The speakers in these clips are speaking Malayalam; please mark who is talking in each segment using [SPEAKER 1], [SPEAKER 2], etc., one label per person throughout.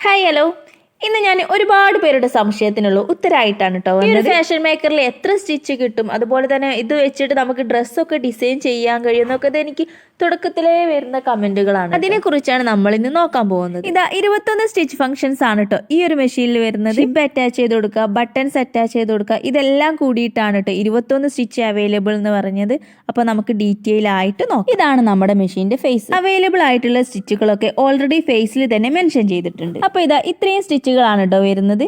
[SPEAKER 1] Hi hello. ഇന്ന് ഞാൻ ഒരുപാട് പേരുടെ സംശയത്തിനുള്ള ഉത്തരമായിട്ടാണ് കേട്ടോ ഈ ഒരു ഫാഷൻ മേക്കറിൽ എത്ര സ്റ്റിച്ച് കിട്ടും? അതുപോലെ തന്നെ ഇത് വെച്ചിട്ട് നമുക്ക് ഡ്രസ്സൊക്കെ ഡിസൈൻ ചെയ്യാൻ കഴിയുന്നൊക്കെ ഇത് എനിക്ക് തുടക്കത്തിലേ വരുന്ന കമന്റുകളാണ് അതിനെ കുറിച്ചാണ് നമ്മൾ ഇന്ന് നോക്കാൻ പോകുന്നത്. ഇതാ ഇരുപത്തൊന്ന് സ്റ്റിച്ച് ഫംഗ്ഷൻസ് ആണ് കേട്ടോ ഈ ഒരു മെഷീനിൽ വരുന്നത്. ഷിപ്പ് അറ്റാച്ച് ചെയ്ത് കൊടുക്കുക ബട്ടൺസ് അറ്റാച്ച് ചെയ്ത് കൊടുക്കുക ഇതെല്ലാം കൂടിയിട്ടാണ് കേട്ടോ ഇരുപത്തൊന്ന് സ്റ്റിച്ച് അവൈലബിൾ എന്ന് പറഞ്ഞത്. അപ്പോൾ നമുക്ക് ഡീറ്റെയിൽ ആയിട്ട് നോക്കാം. ഇതാണ് നമ്മുടെ മെഷീന്റെ ഫേസ് അവൈലബിൾ ആയിട്ടുള്ള സ്റ്റിച്ചുകളൊക്കെ ഓൾറെഡി ഫേസിൽ തന്നെ മെൻഷൻ ചെയ്തിട്ടുണ്ട്. അപ്പോൾ ഇതാ ഇത്രയും സ്റ്റിച്ചുകളാണ് കേട്ടോ വരുന്നത്.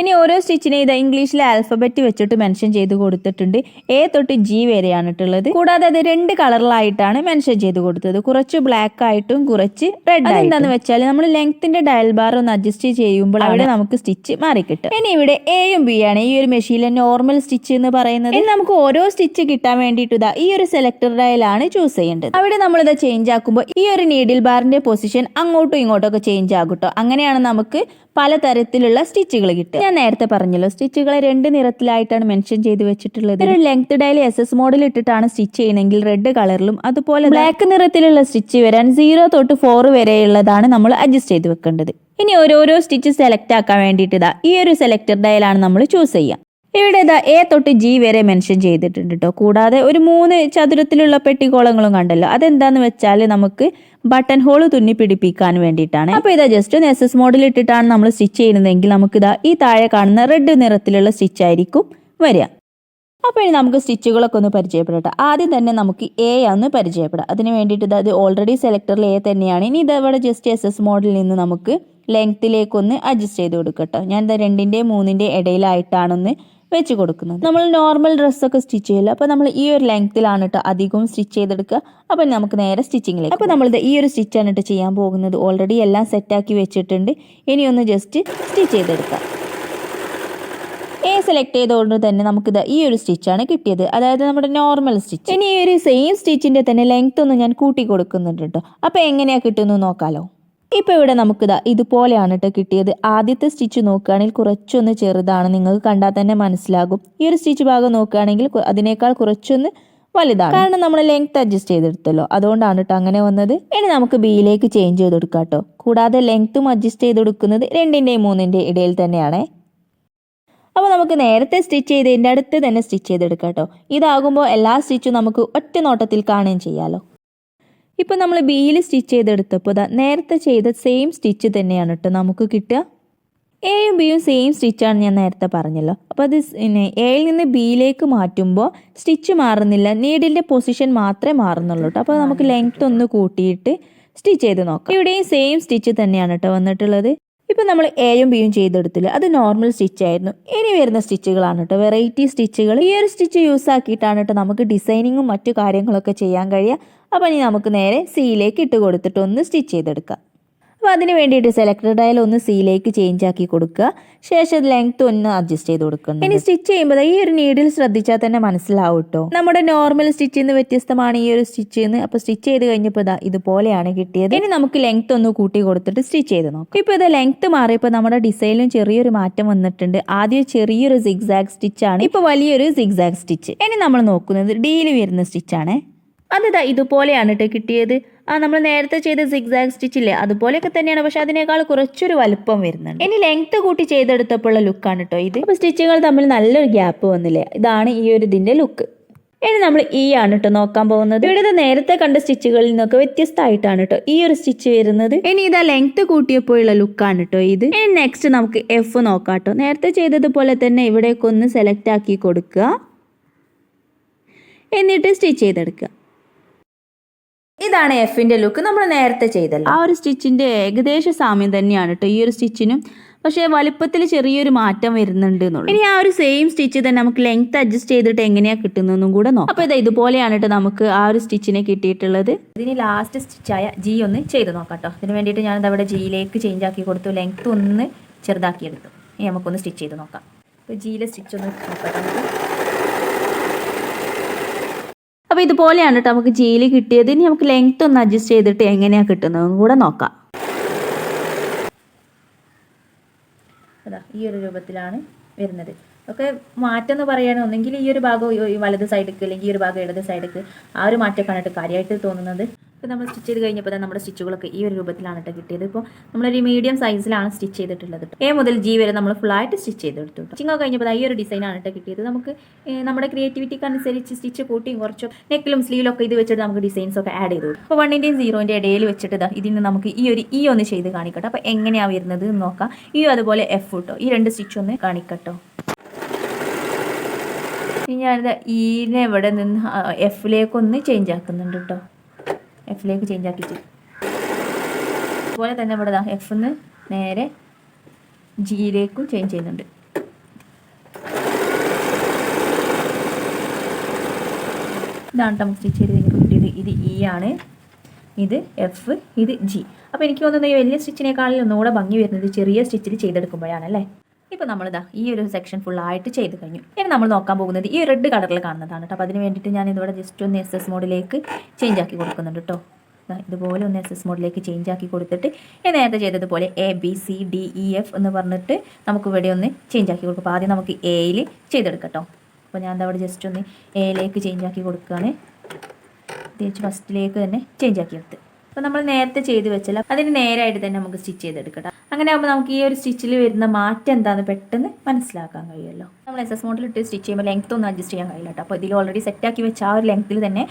[SPEAKER 1] ഇനി ഓരോ സ്റ്റിച്ചിനെ ഇത് ഇംഗ്ലീഷിലെ ആൽഫബറ്റ് വെച്ചിട്ട് മെൻഷൻ ചെയ്ത് കൊടുത്തിട്ടുണ്ട്. എ തൊട്ട് ജി വരെയാണ് ഇട്ടുള്ളത്. കൂടാതെ അത് രണ്ട് കളറിലായിട്ടാണ് മെൻഷൻ ചെയ്ത് കൊടുത്തത്. കുറച്ച് ബ്ലാക്ക് ആയിട്ടും കുറച്ച് റെഡ് എന്താന്ന് വെച്ചാൽ നമ്മൾ ലെങ്ത്തിന്റെ ഡയൽ ബാർ ഒന്ന് അഡ്ജസ്റ്റ് ചെയ്യുമ്പോൾ അവിടെ നമുക്ക് സ്റ്റിച്ച് മാറി കിട്ടും ഇനി ഇവിടെ എയും ബി ആണ്. ഈ ഒരു മെഷീനിലെ നോർമൽ സ്റ്റിച്ച് എന്ന് പറയുന്നത്. ഇനി നമുക്ക് ഓരോ സ്റ്റിച്ച് കിട്ടാൻ വേണ്ടിയിട്ട് ഇതാ ഈ ഒരു സെലക്ടർ ഡയലാണ് ചൂസ് ചെയ്യേണ്ടത്. അവിടെ നമ്മൾ നമ്മളിത് ചേഞ്ച് ആക്കുമ്പോൾ ഈ ഒരു നീഡിൽ ബാറിന്റെ പൊസിഷൻ അങ്ങോട്ടും ഇങ്ങോട്ടും ഒക്കെ ചേഞ്ച് ആകും അങ്ങനെയാണ് നമുക്ക് പലതരത്തിലുള്ള സ്റ്റിച്ചുകൾ കിട്ടുക. ഞാൻ നേരത്തെ പറഞ്ഞല്ലോ സ്റ്റിച്ചുകളെ രണ്ട് നിറത്തിലായിട്ടാണ് മെൻഷൻ ചെയ്ത് വെച്ചിട്ടുള്ളത്. ഒരു length dial S S model ഇട്ടിട്ടാണ് സ്റ്റിച്ച് ചെയ്യുന്നതെങ്കിൽ റെഡ് കളറിലും അതുപോലെ ബ്ലാക്ക് നിറത്തിലുള്ള സ്റ്റിച്ച് വരാൻ സീറോ തൊട്ട് ഫോർ വരെയുള്ളതാണ് നമ്മൾ അഡ്ജസ്റ്റ് ചെയ്ത് വെക്കേണ്ടത്. ഇനി ഓരോരോ സ്റ്റിച്ച് സെലക്ട് ആക്കാൻ വേണ്ടിയിട്ട് ഈ ഒരു സെലക്ടർ ഡയലാണ് നമ്മൾ ചൂസ് ചെയ്യുക ഇവിടെ ഇതാ എ തൊട്ട് ജി വരെ മെൻഷൻ ചെയ്തിട്ടുണ്ട് കേട്ടോ കൂടാതെ ഒരു മൂന്ന് ചതുരത്തിലുള്ള പെട്ടിക്കോളങ്ങളും കണ്ടല്ലോ. അതെന്താന്ന് വെച്ചാൽ നമുക്ക് ബട്ടൺ ഹോൾ തുന്നി പിടിപ്പിക്കാൻ വേണ്ടിയിട്ടാണ്. അപ്പൊ ഇതാ ജസ്റ്റ് ഒന്ന് എസ് എസ് മോഡിൽ ഇട്ടിട്ടാണ് നമ്മൾ സ്റ്റിച്ച് ചെയ്യുന്നതെങ്കിൽ നമുക്ക് ഇതാ ഈ താഴെ കാണുന്ന റെഡ് നിറത്തിലുള്ള സ്റ്റിച്ച് ആയിരിക്കും വരിക. അപ്പോൾ ഇനി നമുക്ക് സ്റ്റിച്ചുകളൊക്കെ ഒന്ന് പരിചയപ്പെടട്ടെ. ആദ്യം തന്നെ നമുക്ക് എ ഒന്ന് പരിചയപ്പെടാം. അതിന് വേണ്ടിയിട്ട് ഇത് ഓൾറെഡി സെലക്ടറിൽ എ തന്നെയാണ്. ഇനി ഇതവിടെ ജസ്റ്റ് എസ് എസ് മോഡിൽ നിന്ന് നമുക്ക് ലെങ്ത്തിലേക്കൊന്ന് അഡ്ജസ്റ്റ് ചെയ്ത് കൊടുക്കട്ടോ. ഞാൻ ഇതാ രണ്ടിന്റെ മൂന്നിന്റെ ഇടയിലായിട്ടാണൊന്ന് വെച്ച് കൊടുക്കുന്നത്. നമ്മൾ നോർമൽ ഡ്രസ്സൊക്കെ സ്റ്റിച്ച് ചെയ്യില്ല അപ്പോൾ നമ്മൾ ഈ ഒരു ലെങ്ത്തിലാണ് കേട്ടോ അധികവും സ്റ്റിച്ച് ചെയ്തെടുക്കുക. അപ്പോൾ നമുക്ക് നേരെ സ്റ്റിച്ചിങ്ങിലേക്ക് അപ്പോൾ നമ്മളിത് ഈ ഒരു സ്റ്റിച്ചാണ് കേട്ടോ ചെയ്യാൻ പോകുന്നത്. ഓൾറെഡി എല്ലാം സെറ്റാക്കി വെച്ചിട്ടുണ്ട്. ഇനി ഒന്ന് ജസ്റ്റ് സ്റ്റിച്ച് ചെയ്തെടുക്കാം. എ സെലക്ട് ചെയ്തുകൊണ്ട് തന്നെ നമുക്കിത് ഈ ഒരു സ്റ്റിച്ചാണ് കിട്ടിയത്. അതായത് നമ്മുടെ നോർമൽ സ്റ്റിച്ച് ഇനി ഈ ഒരു സെയിം സ്റ്റിച്ചിന്റെ തന്നെ ലെങ്ത് ഒന്ന് ഞാൻ കൂട്ടി കൊടുക്കുന്നുണ്ട് കേട്ടോ അപ്പോൾ എങ്ങനെയാ കിട്ടുന്നു നോക്കാലോ. ഇപ്പോൾ ഇവിടെ നമുക്കിതാ ഇതുപോലെയാണ് കേട്ടോ കിട്ടിയത്. ആദ്യത്തെ സ്റ്റിച്ച് നോക്കുകയാണെങ്കിൽ കുറച്ചൊന്ന് ചെറുതാണ്. നിങ്ങൾക്ക് കണ്ടാൽ തന്നെ മനസ്സിലാകും. ഈ ഒരു സ്റ്റിച്ച് ഭാഗം നോക്കുകയാണെങ്കിൽ അതിനേക്കാൾ കുറച്ചൊന്ന് വലുതാണ്. കാരണം നമ്മൾ ലെങ്ത് അഡ്ജസ്റ്റ് ചെയ്തെടുത്തല്ലോ. അതുകൊണ്ടാണ് കേട്ടോ അങ്ങനെ വന്നത്. ഇനി നമുക്ക് ബിയിലേക്ക് ചേഞ്ച് ചെയ്ത് കൊടുക്കാം കേട്ടോ കൂടാതെ ലെങ്ത്തും അഡ്ജസ്റ്റ് ചെയ്ത് കൊടുക്കുന്നത് രണ്ടിന്റെയും മൂന്നിന്റെയും ഇടയിൽ തന്നെയാണേ. അപ്പോൾ നമുക്ക് നേരത്തെ സ്റ്റിച്ച് ചെയ്തതിന്റെ അടുത്ത് തന്നെ സ്റ്റിച്ച് ചെയ്തെടുക്കാം കേട്ടോ ഇതാകുമ്പോൾ എല്ലാ സ്റ്റിച്ചും നമുക്ക് ഒറ്റ നോട്ടത്തിൽ കാണുകയും ചെയ്യാമല്ലോ ഇപ്പോൾ നമ്മൾ ബിയിൽ സ്റ്റിച്ച് ചെയ്തെടുത്തപ്പോൾ ദാ നേരത്തെ ചെയ്ത സെയിം സ്റ്റിച്ച് തന്നെയാണ് കേട്ടോ നമുക്ക് കിട്ടുക. എയും ബിയും സെയിം സ്റ്റിച്ചാണ് ഞാൻ നേരത്തെ പറഞ്ഞല്ലോ. അപ്പോൾ അത് പിന്നെ എയിൽ നിന്ന് ബിയിലേക്ക് മാറ്റുമ്പോൾ സ്റ്റിച്ച് മാറുന്നില്ല. നീഡിന്റെ പൊസിഷൻ മാത്രമേ മാറുന്നുള്ളൂ കേട്ടോ അപ്പോൾ നമുക്ക് ലെങ്ത് ഒന്ന് കൂട്ടിയിട്ട് സ്റ്റിച്ച് ചെയ്ത് നോക്കാം. ഇവിടെയും സെയിം സ്റ്റിച്ച് തന്നെയാണ് കേട്ടോ വന്നിട്ടുള്ളത്. ഇപ്പം നമ്മൾ എയും ബിയും ചെയ്തെടുത്തില്ല. അത് നോർമൽ സ്റ്റിച്ച് ആയിരുന്നു. ഇനി വരുന്ന സ്റ്റിച്ചുകളാണ് കേട്ടോ. വെറൈറ്റി സ്റ്റിച്ചുകൾ ഈ ഒരു സ്റ്റിച്ച് യൂസ് ആക്കിയിട്ടാണ് കേട്ടോ നമുക്ക് ഡിസൈനിങ്ങും മറ്റു കാര്യങ്ങളൊക്കെ ചെയ്യാൻ കഴിയുക. അപ്പം ഇനി നമുക്ക് നേരെ സിയിലേക്ക് ഇട്ട് കൊടുത്തിട്ട് ഒന്ന് സ്റ്റിച്ച് ചെയ്തെടുക്കാം. അപ്പോൾ അതിന് വേണ്ടിയിട്ട് സെലക്ടർ ഡയൽ ഒന്ന് സിയിലേക്ക് ചേഞ്ച് ആക്കി കൊടുക്കുക. ശേഷം ലെങ്ത് ഒന്ന് അഡ്ജസ്റ്റ് ചെയ്ത് കൊടുക്കണം ഇനി സ്റ്റിച്ച് ചെയ്യുമ്പോൾ ഈ ഒരു നീഡിൽ ശ്രദ്ധിച്ചാൽ തന്നെ മനസ്സിലാവും കേട്ടോ നമ്മുടെ നോർമൽ സ്റ്റിച്ചിൽ നിന്ന് വ്യത്യസ്തമാണ് ഈ ഒരു സ്റ്റിച്ച് എന്ന് അപ്പോൾ സ്റ്റിച്ച് ചെയ്ത് കഴിഞ്ഞപ്പോൾ ഇതാ ഇതുപോലെയാണ് കിട്ടിയത്. ഇനി നമുക്ക് ലെങ്ത് ഒന്ന് കൂട്ടി കൊടുത്തിട്ട് സ്റ്റിച്ച് ചെയ്ത് നോക്കാം. ഇപ്പോൾ ഇത് ലെങ്ത് മാറിയപ്പോൾ നമ്മുടെ ഡിസൈനിലും ചെറിയൊരു മാറ്റം വന്നിട്ടുണ്ട്. ആദ്യം ചെറിയൊരു സിഗ്സാഗ് സ്റ്റിച്ചാണ് ഇപ്പോൾ വലിയൊരു സിഗ്സാഗ് സ്റ്റിച്ച് ഇനി നമ്മൾ നോക്കുന്നത് ഡിയിൽ വരുന്ന സ്റ്റിച്ചാണ് അതിതാ ഇതുപോലെയാണ് കേട്ടോ കിട്ടിയത്. ആ നമ്മൾ നേരത്തെ ചെയ്ത സിഗ്സാഗ് സ്റ്റിച്ച് ഇല്ലേ അതുപോലെയൊക്കെ തന്നെയാണ്. പക്ഷെ അതിനേക്കാൾ കുറച്ചൊരു വലുപ്പം വരുന്നുണ്ട്. ഇനി ലെങ്ത് കൂട്ടി ചെയ്തെടുത്തപ്പോഴുള്ള ലുക്കാണ് കേട്ടോ ഇത്. അപ്പോൾ സ്റ്റിച്ചുകൾ തമ്മിൽ നല്ലൊരു ഗ്യാപ്പ് വന്നില്ലേ ഇതാണ് ഈ ഒരു ഇതിന്റെ ലുക്ക് ഇനി നമ്മൾ ഈ ആണ് കേട്ടോ നോക്കാൻ പോകുന്നത്. ഇവിടെ നേരത്തെ കണ്ട സ്റ്റിച്ചുകളിൽ നിന്നൊക്കെ വ്യത്യസ്തമായിട്ടാണ് കേട്ടോ ഈ ഒരു സ്റ്റിച്ച് വരുന്നത്. ഇനി ഇതാ ലെങ്ത് കൂട്ടിയപ്പോഴുള്ള ലുക്കാണ് കേട്ടോ ഇത്. ഇനി നെക്സ്റ്റ് നമുക്ക് എഫ് നോക്കാം കേട്ടോ നേരത്തെ ചെയ്തതുപോലെ തന്നെ ഇവിടേക്കൊന്ന് സെലക്ട് ആക്കി കൊടുക്കുക. എന്നിട്ട് സ്റ്റിച്ച് ചെയ്തെടുക്കുക. ഇതാണ് എഫിന്റെ ലുക്ക് നമ്മൾ നേരത്തെ ചെയ്തല്ലോ. ആ ഒരു സ്റ്റിച്ചിന്റെ ഏകദേശ സാമ്യം തന്നെയാണ് കേട്ടോ ഈ ഒരു സ്റ്റിച്ചിനും. പക്ഷേ വലിപ്പത്തിൽ ചെറിയൊരു മാറ്റം വരുന്നുണ്ട് എന്നുള്ളത് ഇനി ആ ഒരു സെയിം സ്റ്റിച്ച് തന്നെ നമുക്ക് ലെങ്ത് അഡ്ജസ്റ്റ് ചെയ്തിട്ട് എങ്ങനെയാ കിട്ടുന്നതെന്നും കൂടെ നോക്കാം. അപ്പോൾ ഇത് ഇതുപോലെയാണ് കേട്ടോ നമുക്ക് ആ ഒരു സ്റ്റിച്ചിനെ കിട്ടിയിട്ടുള്ളത്. ഇതിന് ലാസ്റ്റ് സ്റ്റിച്ചായ ജി ഒന്ന് ചെയ്ത് നോക്കാം കേട്ടോ അതിന് വേണ്ടിയിട്ട് ഞാനത് അവിടെ ജിയിലേക്ക് ചേഞ്ച് ആക്കി കൊടുത്തു. ലെങ്ത് ഒന്ന് ചെറുതാക്കി എടുത്തു ഇനി നമുക്കൊന്ന് സ്റ്റിച്ച് ചെയ്ത് നോക്കാം. അപ്പോൾ ജിയിലെ സ്റ്റിച്ച് ഒന്ന് നോക്കാം നമുക്ക് അപ്പോൾ ഇതുപോലെയാണ് കേട്ടോ നമുക്ക് ജീൽ കിട്ടിയത്. ഇനി നമുക്ക് ലെങ്ത് ഒന്ന് അഡ്ജസ്റ്റ് ചെയ്തിട്ട് എങ്ങനെയാണ് കിട്ടുന്നതെന്ന് കൂടെ നോക്കാം. അതാ ഈ ഒരു രൂപത്തിലാണ് വരുന്നത്. ഒക്കെ മാറ്റം എന്ന് പറയുകയാണെങ്കിൽ ഒന്നെങ്കിൽ ഈ ഒരു ഭാഗം വലത് സൈഡിലേക്ക് അല്ലെങ്കിൽ ഈ ഒരു ഭാഗം ഇടത് സൈഡിലേക്ക് ആ ഒരു മാറ്റം കണ്ടിട്ട് കാര്യമായിട്ട് തോന്നുന്നത്. ഇപ്പോൾ നമ്മൾ സ്റ്റിച്ച് ചെയ്ത് കഴിഞ്ഞപ്പോൾ നമ്മുടെ സ്റ്റിച്ചുകളൊക്കെ ഈ ഒരു രൂപത്തിലാണ് കേട്ടോ കിട്ടിയത്. ഇപ്പോൾ നമ്മളൊരു മീഡിയം സൈസിലാണ് സ്റ്റിച്ച് ചെയ്തിട്ടുള്ളത് എ മുതൽ ജി വരെ നമ്മൾ ഫുൾ ആയിട്ട് സ്റ്റിച്ച് ചെയ്തെടുത്തു സ്റ്റിച്ചിങ് കഴിഞ്ഞപ്പോൾ ഈ ഒരു ഡിസൈനാണ് കേട്ടോ കിട്ടിയത്. നമുക്ക് നമ്മുടെ ക്രിയേറ്റിവിറ്റിക്ക് അനുസരിച്ച് സ്റ്റിച്ച് കൂട്ടിയും കുറച്ചും നെക്കിലും സ്ലീവിലൊക്കെ ഇത് വെച്ചിട്ട് നമുക്ക് ഡിസൈൻസ് ഒക്കെ ആഡ് ചെയ്തു അപ്പോൾ വണ്ണിന്റെയും സീറോന്റെ ഇടയിൽ വെച്ചിട്ട് ദാ ഇതിന് നമുക്ക് ഈ ഒരു ഈ ഒന്ന് ചെയ്ത് കാണിക്കട്ടെ. അപ്പോൾ എങ്ങനെയാണ് വരുന്നത് എന്ന് നോക്കാം. ഈ അതുപോലെ എഫ് ഇട്ടോ ഈ രണ്ട് സ്റ്റിച്ച് ഒന്ന് കാണിക്കട്ടോ. ഞാനിത് ഈനെ ഇവിടെ നിന്ന് എഫിലേക്കൊന്ന് ചേഞ്ച് ആക്കുന്നുണ്ട് കേട്ടോ എഫിലേക്ക് ചേഞ്ച് ആക്കിയിട്ട് അതുപോലെ തന്നെ ഇവിടെ എഫ് നിന്ന് നേരെ ജിയിലേക്കും ചേഞ്ച് ചെയ്യുന്നുണ്ട്. ഇതാണ് നമുക്ക് സ്റ്റിച്ച് ചെയ്ത് എനിക്ക് കിട്ടിയത്. ഇത് ഇ ആണ്. ഇത് എഫ് ഇത് ജി അപ്പോൾ എനിക്ക് തോന്നുന്നത് വലിയ സ്റ്റിച്ചിനേക്കാളിൽ ഒന്നുകൂടെ ഭംഗി വരുന്നത് ചെറിയ സ്റ്റിച്ചിൽ ചെയ്തെടുക്കുമ്പോഴാണ് അല്ലേ? ഇപ്പോൾ നമ്മളിതാ ഈ ഒരു സെക്ഷൻ ഫുൾ ആയിട്ട് ചെയ്ത് കഴിഞ്ഞു. ഇനി നമ്മൾ നോക്കാൻ പോകുന്നത് ഈ റെഡ് കളറിൽ കാണുന്നതാണ് കേട്ടോ അപ്പോൾ അതിന് വേണ്ടിയിട്ട് ഞാൻ ഇതിവിടെ ജസ്റ്റ് ഒന്ന് എസ് എസ് മോഡിലേക്ക് ചേഞ്ച് ആക്കി കൊടുക്കുന്നുണ്ട് കേട്ടോ ഇതുപോലെ ഒന്ന് എസ് എസ് മോഡിലേക്ക് ചേഞ്ച് ആക്കി കൊടുത്തിട്ട് ഞാൻ നേരത്തെ ചെയ്തതുപോലെ A B C D E F എന്ന് പറഞ്ഞിട്ട് നമുക്ക് ഇവിടെ ഒന്ന് ചേഞ്ച് ആക്കി കൊടുക്കും. അപ്പോൾ ആദ്യം നമുക്ക് എയിൽ ചെയ്തെടുക്കട്ടോ കേട്ടോ അപ്പോൾ ഞാൻ അവിടെ ജസ്റ്റ് ഒന്ന് എയിലേക്ക് ചേഞ്ച് ആക്കി കൊടുക്കുകയാണ് തിരിച്ച് ഫസ്റ്റിലേക്ക് തന്നെ ചേഞ്ച് ആക്കി എടുത്ത്. അപ്പോൾ നമ്മൾ നേരത്തെ ചെയ്ത് വെച്ചാൽ അതിന് നേരായിട്ട് തന്നെ നമുക്ക് സ്റ്റിച്ച് ചെയ്തെടുക്കട്ടോ. അങ്ങനെ ആകുമ്പോൾ നമുക്ക് ഈ ഒരു സ്റ്റിച്ചിൽ വരുന്ന മാറ്റം എന്താണെന്ന് പെട്ടെന്ന് മനസ്സിലാക്കാൻ കഴിയുമല്ലോ. നമ്മൾ എസ് എസ് മോഡിൽ ഇട്ട് സ്റ്റിച്ച് ചെയ്യുമ്പോൾ ലെങ്ത് ഒന്നും അഡ്ജസ്റ്റ് ചെയ്യാൻ കഴിയില്ല കേട്ടോ. അപ്പോൾ ഇതിൽ ഓൾറെഡി സെറ്റ് ആക്കി വെച്ച ആ ഒരു ലെങ്ത്തിൽ തന്നെ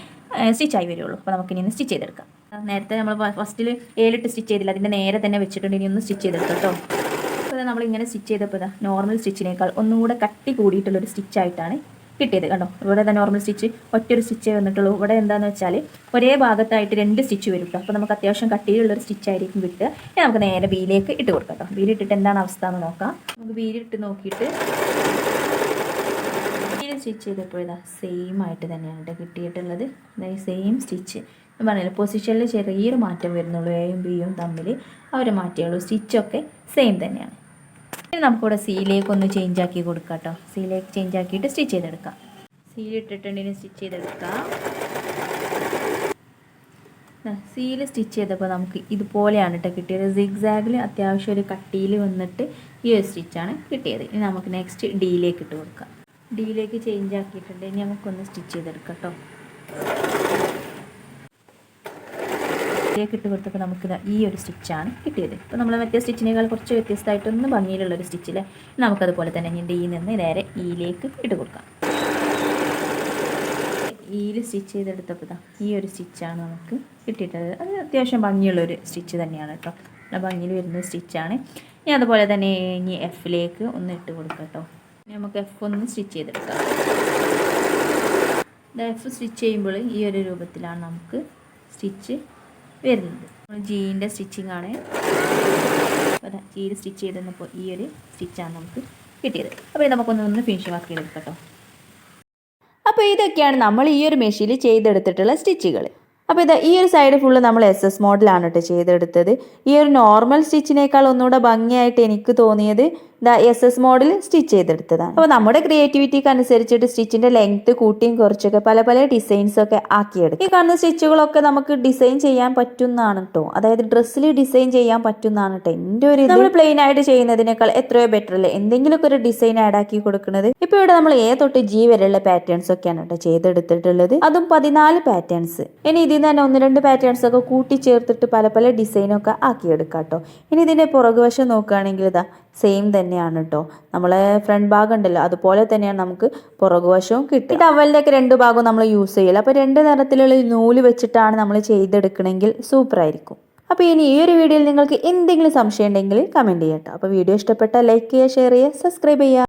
[SPEAKER 1] സ്റ്റിച്ച് ആയി വരുള്ളൂ. അപ്പോൾ നമുക്ക് ഇനി സ്റ്റിച്ച് ചെയ്തെടുക്കാം. നേരത്തെ നമ്മൾ ഫസ്റ്റിൽ ഏലിട്ട് സ്റ്റിച്ച് ചെയ്തില്ല. അതിന്റെ നേരെ തന്നെ വെച്ചിട്ടുണ്ട്. ഇനി ഒന്ന് സ്റ്റിച്ച് ചെയ്തെടുക്കാം കേട്ടോ. അപ്പോൾ നമ്മൾ ഇങ്ങനെ സ്റ്റിച്ച് ചെയ്തപ്പോൾ നോർമൽ സ്റ്റിച്ചിനേക്കാൾ ഒന്നുകൂടെ കട്ടി കൂടിയിട്ടുള്ളൊരു സ്റ്റിച്ചായിട്ടാണ് കിട്ടിയത് കണ്ടോ? ഇവിടെ തന്നെ നോർമൽ സ്റ്റിച്ച് ഒറ്റൊരു സ്റ്റിച്ചേ വന്നിട്ടുള്ളൂ. ഇവിടെ എന്താണെന്ന് വെച്ചാൽ ഒരേ ഭാഗത്തായിട്ട് രണ്ട് സ്റ്റിച്ച് വരും കേട്ടോ അപ്പോൾ നമുക്ക് അത്യാവശ്യം കട്ടിയിലുള്ളൊരു സ്റ്റിച്ചായിരിക്കും കിട്ടുക. ഇനി നമുക്ക് നേരെ വീലേക്ക് ഇട്ട് കൊടുക്കാം കേട്ടോ ബീലിട്ടിട്ട് എന്താണ് അവസ്ഥ എന്ന് നോക്കാം. നമുക്ക് ബീലിട്ട് നോക്കിയിട്ട് ബീൽ സ്റ്റിച്ച് ചെയ്തപ്പോൾ ഇതാ സെയിം ആയിട്ട് തന്നെയാണ് കേട്ടോ കിട്ടിയിട്ടുള്ളത്. അതായത് സെയിം സ്റ്റിച്ച് ഞാൻ പറഞ്ഞില്ല പൊസിഷനിൽ ചെറിയൊരു മാറ്റം വരുന്നുള്ളൂ എയും ബിയും തമ്മിൽ അവർ മാറ്റിയുള്ളൂ സ്റ്റിച്ചൊക്കെ സെയിം തന്നെയാണ്. ഇനി നമുക്കിവിടെ സീലേക്ക് ഒന്ന് ചേഞ്ച് ആക്കി കൊടുക്കാം കേട്ടോ സീലേക്ക് ചേഞ്ച് ആക്കിയിട്ട് സ്റ്റിച്ച് ചെയ്തെടുക്കാം. സീൽ ഇട്ടിട്ടുണ്ടെങ്കിൽ സ്റ്റിച്ച് ചെയ്തെടുക്കാം സീൽ സ്റ്റിച്ച് ചെയ്തപ്പോൾ നമുക്ക് ഇതുപോലെയാണ് കേട്ടോ കിട്ടിയത്. സിഗ്സാഗിൽ അത്യാവശ്യം ഒരു കട്ടിയിൽ വന്നിട്ട് ഈ ഒരു സ്റ്റിച്ചാണ് കിട്ടിയത്. ഇനി നമുക്ക് നെക്സ്റ്റ് ഡിയിലേക്ക് ഇട്ട് കൊടുക്കാം. ഡിയിലേക്ക് ചേഞ്ച് ആക്കിയിട്ടുണ്ട്. ഇനി നമുക്കൊന്ന് സ്റ്റിച്ച് ചെയ്തെടുക്കാം കേട്ടോ ഇതിലേക്ക് ഇട്ട് കൊടുത്തപ്പോൾ നമുക്ക് ഈ ഒരു സ്റ്റിച്ചാണ് കിട്ടിയത്. ഇപ്പോൾ നമ്മൾ മറ്റേ സ്റ്റിച്ചിനേക്കാൾ കുറച്ച് വ്യത്യസ്തമായിട്ടൊന്ന് ഭംഗിയിലുള്ളൊരു സ്റ്റിച്ചിൽ നമുക്കതുപോലെ തന്നെ ഇതിന്റെ ഈ നിന്ന് നേരെ ഈയിലേക്ക് ഇട്ട് കൊടുക്കാം. ഈയിൽ സ്റ്റിച്ച് ചെയ്തെടുത്തപ്പോൾ ഈ ഒരു സ്റ്റിച്ചാണ് നമുക്ക് കിട്ടിയിട്ടത് അത് അത്യാവശ്യം ഭംഗിയുള്ളൊരു സ്റ്റിച്ച് തന്നെയാണ് കേട്ടോ. നല്ല ഭംഗിയിൽ വരുന്ന സ്റ്റിച്ചാണ്. ഇനി അതുപോലെ തന്നെ ഇനി എഫിലേക്ക് ഒന്ന് ഇട്ട് കൊടുക്കാം കേട്ടോ. ഇനി നമുക്ക് എഫ് ഒന്ന് സ്റ്റിച്ച് ചെയ്തെടുക്കാം. എഫ് സ്റ്റിച്ച് ചെയ്യുമ്പോൾ ഈ ഒരു രൂപത്തിലാണ് നമുക്ക് സ്റ്റിച്ച് വരുന്നത്. ജീന്റെ സ്റ്റിച്ചിങ് ആണ്. ജീയിൽ സ്റ്റിച്ച് ചെയ്തപ്പോൾ ഈ ഒരു സ്റ്റിച്ചാണ് നമുക്ക് കിട്ടിയത്. അപ്പോൾ നമുക്കൊന്ന് ഒന്ന് ഫിനിഷ് വർക്ക് ചെയ്തെടുക്കാം കേട്ടോ അപ്പോൾ ഇതൊക്കെയാണ് നമ്മൾ ഈ ഒരു മെഷീനിൽ ചെയ്തെടുത്തിട്ടുള്ള സ്റ്റിച്ചുകൾ. അപ്പോൾ ഇത് ഈ ഒരു സൈഡ് ഫുള്ള് നമ്മൾ എസ് എസ് മോഡലാണ് കേട്ടോ ചെയ്തെടുത്തത്. ഈ ഒരു നോർമൽ സ്റ്റിച്ചിനേക്കാൾ ഒന്നുകൂടെ ഭംഗിയായിട്ട് എനിക്ക് തോന്നിയത് ഇതാ എസ് എസ് മോഡൽ സ്റ്റിച്ച് ചെയ്തെടുത്തതാണ്. അപ്പോൾ നമ്മുടെ ക്രിയേറ്റിവിറ്റിക്ക് അനുസരിച്ചിട്ട് സ്റ്റിച്ചിന്റെ ലെങ്ത് കൂട്ടിയും കുറച്ചൊക്കെ പല പല ഡിസൈൻസ് ഒക്കെ ആക്കിയെടുക്കും. ഈ കാണുന്ന സ്റ്റിച്ചുകളൊക്കെ നമുക്ക് ഡിസൈൻ ചെയ്യാൻ പറ്റുന്നതാണ് കേട്ടോ അതായത് ഡ്രസ്സിൽ ഡിസൈൻ ചെയ്യാൻ പറ്റുന്നതാണ് കേട്ടോ എന്റെ ഒരു നമ്മൾ പ്ലെയിൻ ആയിട്ട് ചെയ്യുന്നതിനേക്കാൾ എത്രയോ ബെറ്റർ അല്ലേ? എന്തെങ്കിലുമൊക്കെ ഒരു ഡിസൈൻ ആഡ് ആക്കി കൊടുക്കുന്നത്. ഇപ്പോൾ ഇവിടെ നമ്മൾ എ തൊട്ട് ജി വരെയുള്ള പാറ്റേൺസ് ഒക്കെയാണ് കേട്ടോ ചെയ്തെടുത്തിട്ടുള്ളത്. അതും പതിനാല് പാറ്റേൺസ് ഇനി ഇതിൽ നിന്ന് തന്നെ ഒന്ന് രണ്ട് പാറ്റേൺസ് ഒക്കെ കൂട്ടിച്ചേർത്തിട്ട് പല പല ഡിസൈനൊക്കെ ആക്കിയെടുക്കാം കേട്ടോ ഇനി ഇതിന്റെ പുറകുവശം നോക്കുകയാണെങ്കിൽ ഇതാ സെയിം തന്നെയാണ് കേട്ടോ നമ്മളെ ഫ്രണ്ട് ഭാഗം ഉണ്ടല്ലോ അതുപോലെ തന്നെയാണ് നമുക്ക് പുറകുവശവും കിട്ടും ഈ ടവലിന്റെ ഒക്കെ രണ്ട് ഭാഗവും നമ്മൾ യൂസ് ചെയ്യില്ല അപ്പോൾ രണ്ട് തരത്തിലുള്ള നൂൽ വെച്ചിട്ടാണ് നമ്മൾ ചെയ്തെടുക്കണമെങ്കിൽ സൂപ്പർ ആയിരിക്കും. അപ്പോൾ ഇനി ഈ ഒരു വീഡിയോയിൽ നിങ്ങൾക്ക് എന്തെങ്കിലും സംശയം ഉണ്ടെങ്കിൽ കമന്റ് ചെയ്യട്ടോ. അപ്പോൾ വീഡിയോ ഇഷ്ടപ്പെട്ടാൽ ലൈക്ക് ചെയ്യുക ഷെയർ ചെയ്യുക സബ്സ്ക്രൈബ് ചെയ്യുക.